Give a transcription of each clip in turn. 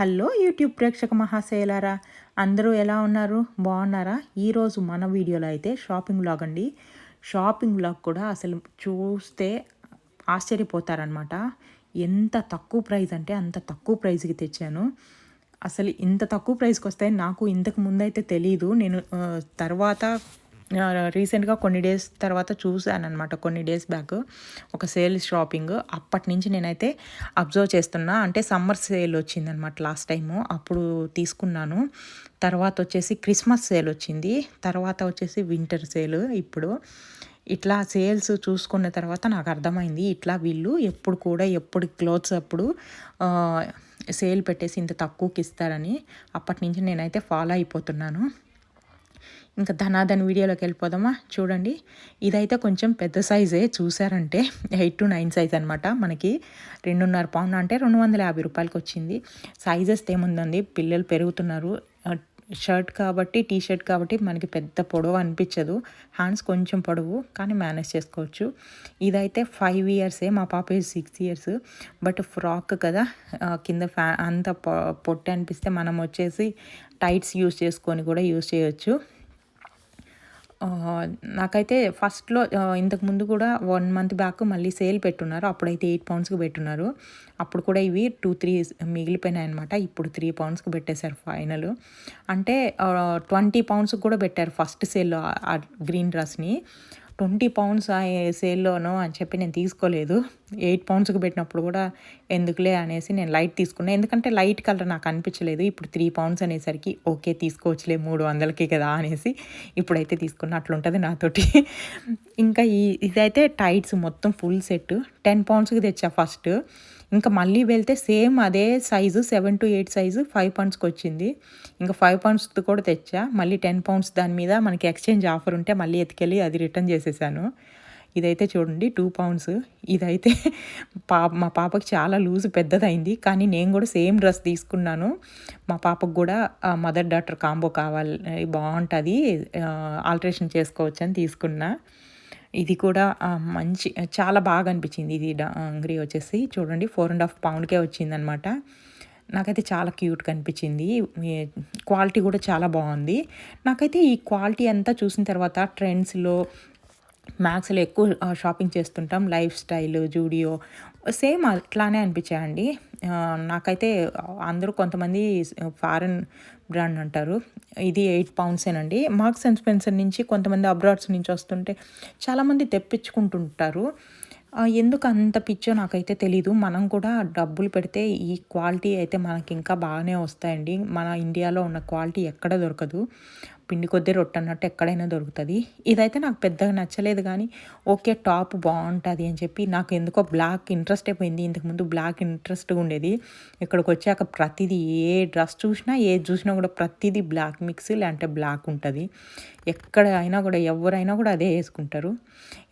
Hello YouTube ప్రేక్షక మహాశైలారా అందరూ ఎలా ఉన్నారు? బాగున్నారా? ఈరోజు మన వీడియోలో అయితే షాపింగ్ బ్లాగ్ అండి. షాపింగ్ బ్లాగ్ కూడా అసలు చూస్తే ఆశ్చర్యపోతారనమాట ఎంత తక్కువ ప్రైస్ అంటే అంత తక్కువ ప్రైస్కి తెచ్చాను. అసలు ఇంత తక్కువ ప్రైస్కి వస్తాయి నాకు ఇంతకు ముందైతే తెలియదు నేను తర్వాత రీసెంట్గా కొన్ని డేస్ తర్వాత చూశాను అనమాట కొన్ని డేస్ బ్యాక్ ఒక సేల్ షాపింగ్. అప్పటి నుంచి నేనైతే అబ్జర్వ్ చేస్తున్నా. అంటే సమ్మర్ సేల్ వచ్చిందనమాట లాస్ట్ టైము. అప్పుడు తీసుకున్నాను. తర్వాత వచ్చేసి క్రిస్మస్ సేల్ వచ్చింది. తర్వాత వచ్చేసి వింటర్ సేల్ ఇప్పుడు. ఇట్లా సేల్స్ చూసుకున్న తర్వాత నాకు అర్థమైంది. ఇట్లా వీళ్ళు ఎప్పుడు కూడా ఎప్పుడు క్లోత్స్ అప్పుడు సేల్ పెట్టేసి ఇంత తక్కువకి ఇస్తారని అప్పటి నుంచి నేనైతే ఫాలో అయిపోతున్నాను. ఇంకా ధనాధన్ వీడియోలోకి వెళ్ళిపోదామా? చూడండి. ఇదైతే కొంచెం పెద్ద సైజే చూసారంటే ఎయిట్ టు నైన్ సైజ్ అనమాట మనకి రెండున్నర పౌండ్ అంటే రెండు వందల యాభై రూపాయలకి వచ్చింది. సైజెస్ ఏముందండి? పిల్లలు పెరుగుతున్నారు. షర్ట్ కాబట్టి టీ షర్ట్ కాబట్టి మనకి పెద్ద పొడవు అనిపించదు. హ్యాండ్స్ కొంచెం పొడవు కానీ మేనేజ్ చేసుకోవచ్చు. ఇదైతే ఫైవ్ ఇయర్సే మా పాప సిక్స్ ఇయర్స్ బట్ ఫ్రాక్ కదా. కింద ఫ్యా అంత పొట్టి అనిపిస్తే మనం వచ్చేసి టైట్స్ యూస్ చేసుకొని కూడా యూస్ చేయొచ్చు. నాకైతే ఫస్ట్లో ఇంతకు ముందు కూడా వన్ మంత్ బ్యాక్ మళ్ళీ సేల్ పెట్టున్నారు. అప్పుడైతే ఎయిట్ పౌండ్స్కి పెట్టున్నారు. అప్పుడు కూడా ఇవి టూ త్రీ మిగిలిపోయినాయి అనమాట ఇప్పుడు త్రీ పౌండ్స్కి పెట్టేశారు ఫైనల్. అంటే ట్వంటీ పౌండ్స్కి కూడా పెట్టారు ఫస్ట్ సేల్లో గ్రీన్ డ్రెస్ని ట్వంటీ పౌండ్స్ ఆ సేల్లోనో అని చెప్పి నేను తీసుకోలేదు. ఎయిట్ పౌండ్స్కి పెట్టినప్పుడు కూడా ఎందుకులే అనేసి నేను లైట్ తీసుకున్నాను ఎందుకంటే లైట్ కలర్ నాకు అనిపించలేదు. ఇప్పుడు త్రీ పౌండ్స్ అనేసరికి ఓకే తీసుకోవచ్చులే మూడు వందలకి కదా అనేసి ఇప్పుడైతే తీసుకున్న. అట్లుంటుంది నాతోటి. ఇంకా ఈ ఇదైతే టైట్స్ మొత్తం ఫుల్ సెట్. టెన్ పౌండ్స్కి తెచ్చా ఫస్ట్. ఇంకా మళ్ళీ వెళ్తే సేమ్ అదే size seven to eight size five పౌండ్స్కి వచ్చింది. ఇంకా ఫైవ్ పౌండ్స్ కూడా తెచ్చా. మళ్ళీ టెన్ పౌండ్స్ దాని మీద మనకి ఎక్స్చేంజ్ ఆఫర్ ఉంటే మళ్ళీ ఎత్తుకెళ్ళి అది రిటర్న్ చేసేసాను. ఇదైతే చూడండి టూ పౌండ్స్ ఇదైతే పా మా పాపకి చాలా లూజ్ పెద్దదైంది. కానీ నేను కూడా సేమ్ డ్రెస్ తీసుకున్నాను. మా పాపకు కూడా మదర్ డాక్టర్ కాంబో కావాలి బాగుంటుంది ఆల్టరేషన్ చేసుకోవచ్చు అని తీసుకున్నా. ఇది కూడా మంచి చాలా బాగా అనిపించింది ఇది. డాంగ్రీ వచ్చేసి. చూడండి ఫోర్ అండ్ హాఫ్ పౌండ్కే వచ్చిందనమాట. నాకైతే చాలా క్యూట్ కనిపించింది. క్వాలిటీ కూడా చాలా బాగుంది. నాకైతే ఈ క్వాలిటీ అంతా చూసిన తర్వాత ట్రెండ్స్లో మ్యాక్స్లో ఎక్కువ షాపింగ్ చేస్తుంటాం. లైఫ్ స్టైల్ జూడియో సేమ్ అట్లానే అనిపించాయండి. నాకైతే అందరూ కొంతమంది ఫారెన్ బ్రాండ్ అంటారు. ఇది ఎయిట్ పౌండ్సేనండి మార్క్స్ అండ్ స్పెన్సర్ నుంచి కొంతమంది అబ్రాడ్స్ నుంచి వస్తుంటే చాలామంది తెప్పించుకుంటుంటారు. ఎందుకు అంత పిచ్చో నాకైతే తెలీదు. మనం కూడా డబ్బులు పెడితే ఈ క్వాలిటీ అయితే మనకి ఇంకా బాగానే వస్తాయండి. మన ఇండియాలో ఉన్న క్వాలిటీ ఎక్కడ దొరకదు. పిండి కొద్ది రొట్టె అన్నట్టు ఎక్కడైనా దొరుకుతుంది. ఇదైతే నాకు పెద్దగా నచ్చలేదు కానీ ఓకే టాప్ బాగుంటుంది అని చెప్పి నాకు ఎందుకో బ్లాక్ ఇంట్రెస్ట్ అయిపోయింది. ఇంతకుముందు బ్లాక్ ఇంట్రెస్ట్గా ఉండేది. ఇక్కడికి వచ్చాక ప్రతిదీ ఏ డ్రెస్ చూసినా ఏ చూసినా కూడా ప్రతిదీ బ్లాక్ మిక్స్ లేదంటే బ్లాక్ ఉంటుంది. ఎక్కడ అయినా కూడా ఎవరైనా కూడా అదే వేసుకుంటారు.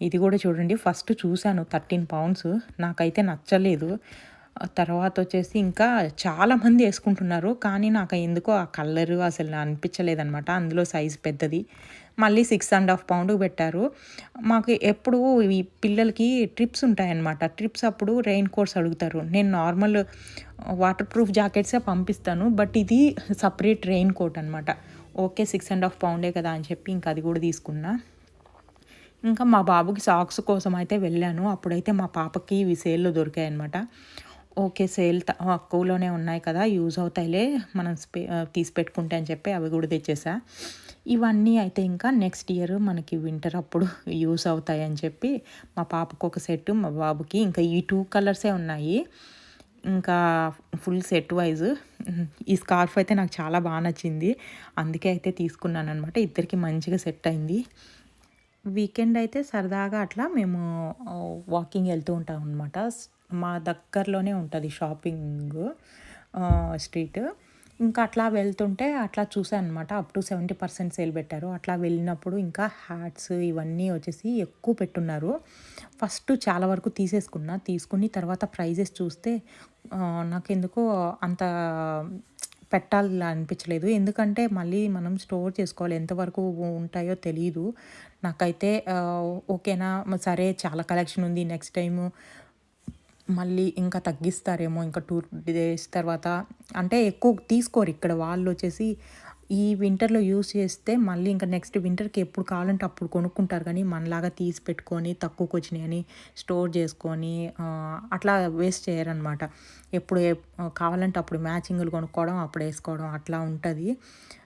ఇది కూడా చూడండి ఫస్ట్ చూశాను థర్టీన్ పౌండ్స్. నాకైతే నచ్చలేదు. తర్వాత వచ్చేసి ఇంకా చాలామంది వేసుకుంటున్నారు. కానీ నాకు ఎందుకో ఆ కలర్ అసలు అనిపించలేదనమాట అందులో సైజు పెద్దది. మళ్ళీ సిక్స్ అండ్ హాఫ్ పౌండ్ పెట్టారు. మాకు ఎప్పుడు ఈ పిల్లలకి ట్రిప్స్ ఉంటాయన్నమాట. ట్రిప్స్ అప్పుడు రెయిన్ కోట్స్ అడుగుతారు. నేను నార్మల్ వాటర్ ప్రూఫ్ జాకెట్సే పంపిస్తాను. బట్ ఇది సపరేట్ రెయిన్ కోట్ అనమాట ఓకే సిక్స్ అండ్ హాఫ్ పౌండే కదా అని చెప్పి ఇంకా అది కూడా తీసుకున్నా. ఇంకా మా బాబుకి సాక్స్ కోసం అయితే వెళ్ళాను. అప్పుడైతే మా పాపకి ఇవి సేల్లో దొరికాయి అనమాట ఓకే సేల్ తక్కువలోనే ఉన్నాయి కదా యూజ్ అవుతాయిలే మనం స్పే తీసి పెట్టుకుంటే అని చెప్పి అవి కూడా తెచ్చేసా. ఇవన్నీ అయితే ఇంకా నెక్స్ట్ ఇయర్ మనకి వింటర్ అప్పుడు యూస్ అవుతాయి అని చెప్పి మా పాపకు ఒక సెట్ మా బాబుకి ఇంకా ఈ టూ కలర్సే ఉన్నాయి. ఇంకా ఫుల్ సెట్ వైజ్. ఈ స్కార్ఫ్ అయితే నాకు చాలా బాగా నచ్చింది. అందుకే అయితే తీసుకున్నాను అనమాట ఇద్దరికి మంచిగా సెట్ అయింది. వీకెండ్ అయితే సరదాగా అట్లా మేము వాకింగ్ వెళ్తూ ఉంటాం అనమాట మా దగ్గరలోనే ఉంటుంది షాపింగ్ స్ట్రీట్. ఇంకా అట్లా వెళ్తుంటే అట్లా చూసాను అనమాట up to seventy percent sale పెట్టారు. అట్లా వెళ్ళినప్పుడు ఇంకా హ్యాట్స్ ఇవన్నీ వచ్చేసి ఎక్కువ పెట్టున్నారు. ఫస్ట్ చాలా వరకు తీసేసుకున్నా. తీసుకుని తర్వాత ప్రైజెస్ చూస్తే నాకు ఎందుకో అంత పెట్టాలి అనిపించలేదు. ఎందుకంటే మళ్ళీ మనం స్టోర్ చేసుకోవాలి. ఎంతవరకు ఉంటాయో తెలియదు నాకైతే ఓకేనా సరే చాలా కలెక్షన్ ఉంది. నెక్స్ట్ టైము మళ్ళీ ఇంకా తగ్గిస్తారేమో ఇంకా టూ డేస్ తర్వాత. అంటే ఎక్కువ తీసుకోరు ఇక్కడ వాళ్ళు వచ్చేసి. ఈ వింటర్లో యూస్ చేస్తే మళ్ళీ ఇంకా నెక్స్ట్ వింటర్కి ఎప్పుడు కావాలంటే అప్పుడు కొనుక్కుంటారు కానీ మనలాగా తీసి పెట్టుకొని తక్కువకి వచ్చినాయని స్టోర్ చేసుకొని అట్లా వేస్ట్ చేయరనమాట ఎప్పుడు కావాలంటే అప్పుడు మ్యాచింగ్లు కొనుక్కోవడం అప్పుడు వేసుకోవడం అట్లా ఉంటుంది.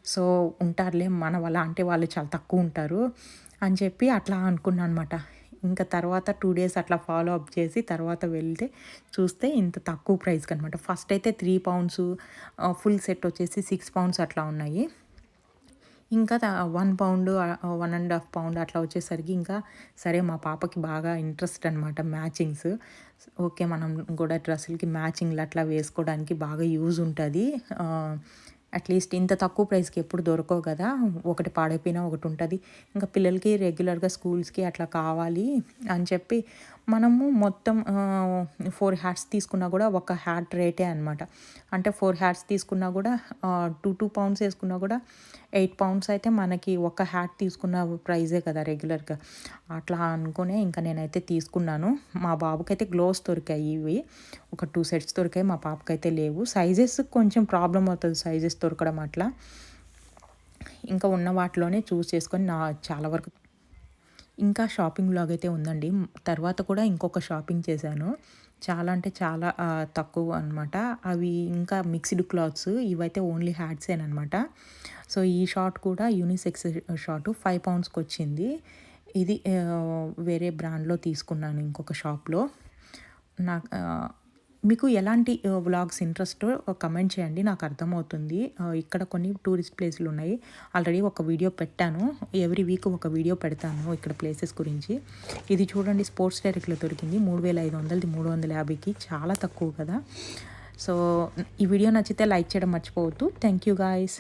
సో ఉంటారులే మన వల్ల అంటే వాళ్ళు చాలా తక్కువ ఉంటారు అని చెప్పి అట్లా అనుకున్నాను అనమాట ఇంకా తర్వాత టూ డేస్ అట్లా ఫాలో అప్ చేసి తర్వాత వెళ్తే చూస్తే ఇంత తక్కువ ప్రైస్కి అనమాట ఫస్ట్ అయితే త్రీ పౌండ్స్ ఫుల్ సెట్ వచ్చేసి సిక్స్ పౌండ్స్ అట్లా ఉన్నాయి. ఇంకా one pound one and half pound అట్లా వచ్చేసరికి ఇంకా సరే మా పాపకి బాగా ఇంట్రెస్ట్ అనమాట మ్యాచింగ్స్. ఓకే మనం కూడా డ్రెస్సులకి మ్యాచింగ్లు అట్లా వేసుకోవడానికి బాగా యూజ్ ఉంటుంది. అట్లీస్ట్ ఇంత తక్కువ ప్రైస్కి ఎప్పుడు దొరకవు కదా. ఒకటి పాడైపోయినా ఒకటి ఉంటుంది. ఇంకా పిల్లలకి రెగ్యులర్గా స్కూల్స్కి అట్లా కావాలి అని చెప్పి మనము మొత్తం ఫోర్ హ్యాట్స్ తీసుకున్నా కూడా ఒక హ్యాట్ రేటే అనమాట అంటే ఫోర్ హ్యాట్స్ తీసుకున్నా కూడా టూ టూ పౌండ్స్ వేసుకున్నా కూడా ఎయిట్ పౌండ్స్ అయితే మనకి ఒక హ్యాట్ తీసుకున్న ప్రైజే కదా రెగ్యులర్గా. అట్లా అనుకునే ఇంకా నేనైతే తీసుకున్నాను. మా బాబుకైతే గ్లోవ్స్ దొరికాయి ఇవి. ఒక టూ సెట్స్ దొరికాయి మా పాపకైతే లేవు. సైజెస్ కొంచెం ప్రాబ్లం అవుతుంది సైజెస్ దొరకడం అట్లా. ఇంకా ఉన్న వాటిలోనే చూస్ చేసుకొని నా చాలా వరకు ఇంకా షాపింగ్ బ్లాగ్ అయితే ఉందండి. తర్వాత కూడా ఇంకొక షాపింగ్ చేశాను. చాలా అంటే చాలా తక్కువ అనమాట అవి ఇంకా మిక్స్డ్ క్లాత్స్ ఇవైతే ఓన్లీ హ్యాట్సేనమాట సో ఈ షార్ట్ కూడా యూనిసెక్స్ షార్ట్ ఫైవ్ పౌండ్స్కి వచ్చింది. ఇది వేరే బ్రాండ్లో తీసుకున్నాను ఇంకొక షాప్లో నాకు మీకు ఎలాంటి వ్లాగ్స్ ఇంట్రెస్ట్ కమెంట్ చేయండి నాకు అర్థమవుతుంది. ఇక్కడ కొన్ని టూరిస్ట్ ప్లేసులు ఉన్నాయి. ఆల్రెడీ ఒక వీడియో పెట్టాను. ఎవ్రీ వీక్ ఒక వీడియో పెడతాను ఇక్కడ ప్లేసెస్ గురించి. ఇది చూడండి స్పోర్ట్స్ డైరెక్ట్లో దొరికింది. మూడు వేల ఐదు వందలది మూడు వందల యాభైకి. చాలా తక్కువ కదా. సో ఈ వీడియో నచ్చితే లైక్ చేయడం మర్చిపోవద్దు. Thank you guys.